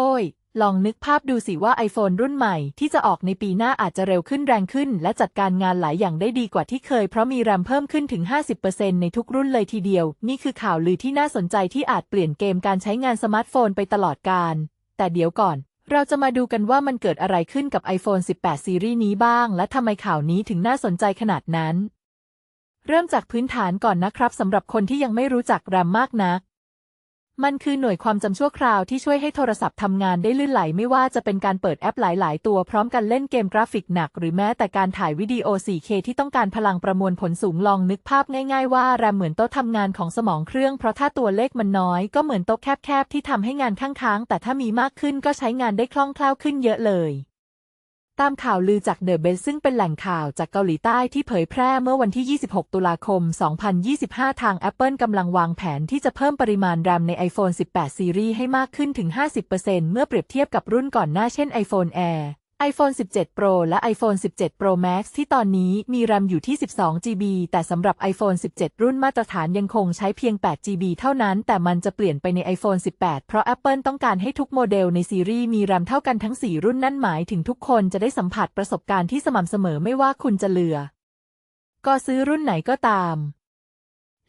โอ้ย ลองนึกภาพดูสิว่า iPhone รุ่นใหม่ที่จะออกในปีหน้าอาจจะเร็วขึ้นแรงขึ้น และจัดการงานหลายอย่างได้ดีกว่าที่เคยเพราะมีแรมเพิ่มขึ้นถึง 50%ในทุกรุ่นเลยทีเดียว นี่คือข่าวลือที่น่าสนใจที่อาจเปลี่ยนเกมการใช้งานสมาร์ทโฟนไปตลอดกาลแต่เดี๋ยวก่อนเราจะมาดูกันว่ามันเกิดอะไรขึ้นกับ iPhone 18 ซีรีส์นี้บ้าง และทำไมข่าวนี้ถึงน่าสนใจขนาดนั้น เริ่มจากพื้นฐานก่อนนะครับสำหรับคนที่ยังไม่รู้จักแรมมากนัก มันคือหน่วยความจำชั่วคราวที่ช่วยให้โทรศัพท์ทำงานได้ลื่นไหลไม่ว่าจะเป็นการเปิดแอปหลาย ๆ ตัวพร้อมกันเล่นเกมกราฟิกหนัก หรือแม้แต่การถ่ายวิดีโอ 4K ที่ต้องการพลังประมวลผลสูงลองนึกภาพง่าย ๆ ว่าแรมเหมือนโต๊ะทำงานของสมองเครื่อง เพราะถ้าตัวเลขมันน้อยก็เหมือนโต๊ะแคบ ๆ ที่ทำให้งานค้างๆแต่ถ้ามีมากขึ้นก็ใช้งานได้คล่องแคล่วขึ้นเยอะเลย ตามข่าวลือจากเดอะเบสซึ่งเป็นแหล่งข่าวจากเกาหลีใต้ที่เผยแพร่เมื่อวันที่ 26 ตุลาคม 2025 ทาง Apple กำลังวางแผนที่จะเพิ่มปริมาณแรมใน iPhone 18ซีรีส์ให้มากขึ้นถึง 50%เมื่อเปรียบเทียบกับรุ่นก่อนหน้าเช่น iPhone Air iPhone 17 Pro และ iPhone 17 Pro Max ที่ตอนนี้มีแรมอยู่ที่ 12 GB แต่สำหรับ iPhone 17 รุ่นมาตรฐานยังคงใช้เพียง 8 GB เท่านั้น แต่มันจะเปลี่ยนไปใน iPhone 18 เพราะ Apple ต้องการให้ทุกโมเดลในซีรีส์มีแรมเท่ากันทั้ง 4 รุ่นนั่นหมายถึงทุกคนจะได้สัมผัสประสบการณ์ที่สม่ำเสมอไม่ว่าคุณจะเลือกก็ซื้อรุ่นไหนก็ตาม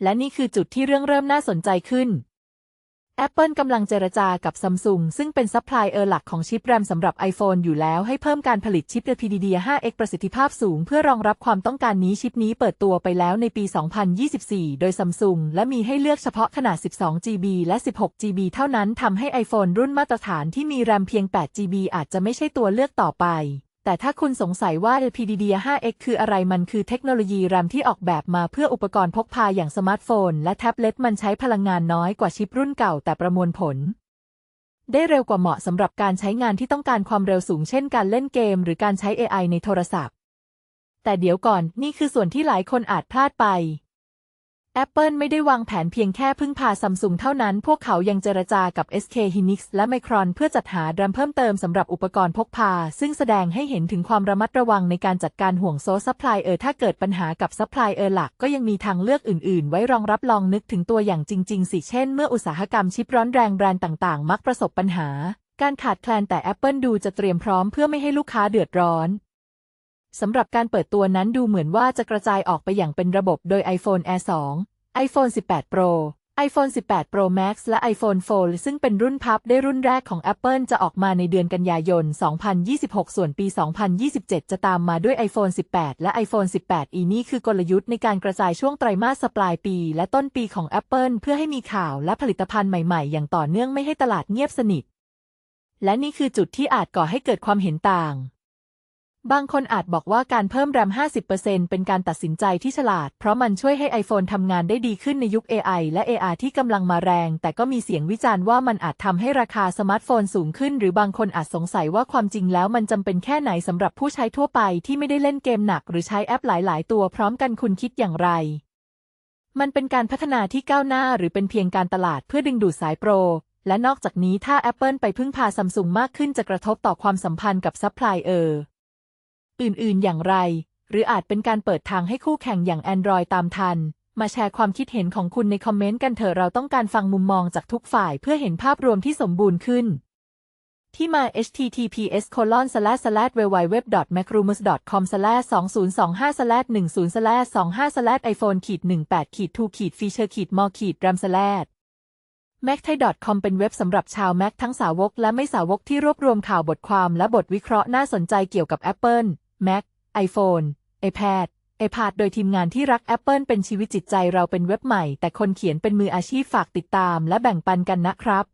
และนี่คือจุดที่เรื่องเริ่มน่าสนใจขึ้น Apple กำลังเจรจากับ Samsung ซึ่งเป็นซัพพลายเออร์หลักของชิปแรมสำหรับ iPhone อยู่แล้วให้เพิ่มการผลิตชิป LPDDR5X ประสิทธิภาพสูงเพื่อรองรับความต้องการนี้ชิปนี้เปิดตัวไปแล้วในปี 2024 โดย Samsung และมีให้เลือกเฉพาะขนาด 12GB และ 16GB เท่านั้นทำให้ iPhone รุ่นมาตรฐานที่มีแรมเพียง 8GB อาจจะไม่ใช่ตัวเลือกต่อไป แต่ถ้าคุณสงสัยว่า LPDDR5X คืออะไรมันคือเทคโนโลยีแรมที่ออกแบบมาเพื่ออุปกรณ์พกพาอย่างสมาร์ทโฟน และแท็บเล็ตมันใช้พลังงานน้อยกว่าชิปรุ่นเก่าแต่ประมวลผล ได้เร็วกว่าเหมาะสำหรับการใช้งานที่ต้องการความเร็วสูงเช่นการเล่นเกม หรือการใช้ AI ในโทรศัพท์ แต่เดี๋ยวก่อนนี่คือส่วนที่หลายคนอาจพลาดไป Apple ไม่ได้วางแผนเพียงแค่พึ่งพาซัมซุงเท่านั้น พวกเขายังเจรจากับ SK Hynix และ Micron เพื่อจัดหาแรมเพิ่มเติมสำหรับอุปกรณ์พกพา ซึ่งแสดงให้เห็นถึงความระมัดระวังในการจัดการห่วงโซ่ซัพพลายเออร์ถ้าเกิดปัญหากับซัพพลายเออร์หลักก็ยังมีทางเลือกอื่นๆ ไว้รองรับลองนึกถึงตัวอย่างจริง ๆ สิ เช่น เมื่ออุตสาหกรรมชิปร้อนแรงแบรนด์ต่างๆ มักประสบปัญหา การขาดแคลนแต่ Apple ดูจะเตรียมพร้อมเพื่อไม่ให้ลูกค้าเดือดร้อน สำหรับการเปิดตัวนั้นดูเหมือนว่าจะกระจายออกไปอย่างเป็นระบบโดย iPhone Air 2 iPhone 18 Pro iPhone 18 Pro Max และ iPhone 4 ซึ่งเป็นรุ่นพับได้รุ่นแรกของ Apple จะออกมาในเดือนกันยายน 2026 ส่วนปี 2027 จะตามมาด้วย iPhone 18 และ iPhone 18 e นี่คือกลยุทธ์ในการกระจายช่วงไตรมาสปลายปี และต้นปีของ Apple เพื่อให้มีข่าวและผลิตภัณฑ์ใหม่ๆ อย่างต่อเนื่องไม่ให้ตลาดเงียบสนิท และนี่คือจุดที่อาจก่อให้เกิดความเห็นต่าง บางคนอาจบอกว่าการเพิ่มแรม 50%เป็นการตัดสินใจที่ฉลาด เพราะมันช่วยให้ iPhone ทำงานได้ดีขึ้นในยุค AI และ AR ที่กำลังมาแรง แต่ก็มีเสียงวิจารณ์ว่ามันอาจทำให้ราคาสมาร์ทโฟนสูงขึ้น หรือบางคนอาจสงสัยว่าความจริงแล้วมันจำเป็นแค่ไหนสำหรับผู้ใช้ทั่วไปที่ไม่ได้เล่นเกมหนัก หรือใช้แอปหลาย ๆ ตัวพร้อมกันคุณคิดอย่างไร มันเป็นการพัฒนาที่ก้าวหน้า หรือเป็นเพียงการตลาดเพื่อดึงดูดสายโปรและนอกจากนี้ถ้า Apple ไปพึ่งพาซัมซุงมากขึ้นจะกระทบต่อความสัมพันธ์กับซัพพลายเออร์ อื่นๆ อย่างไร หรืออาจเป็นการเปิดทางให้คู่แข่งอย่าง Android ตามทัน มาแชร์ความคิดเห็นของคุณในคอมเมนต์กันเถอะเราต้องการฟังมุมมองจากทุกฝ่ายเพื่อเห็นภาพรวมที่สมบูรณ์ขึ้น ที่มา https colon slash slash www macrumus com slash 2025 slash 10 slash 25 slash iphone ขีด18ขีด2ขีด feature ขีด more ขีด ram slash macthai.com เป็นเว็บสำหรับชาว Mac ทั้งสาวกและไม่สาวกที่รวบรวมข่าวบทความและบทวิเคราะห์น่าสนใจเกี่ยวกับ Apple Mac iPhone iPad iPad โดยทีมงานที่รัก Apple เป็นชีวิตจิตใจเราเป็นเว็บใหม่ แต่คนเขียนเป็นมืออาชีพฝากติดตามและแบ่งปันกันนะครับ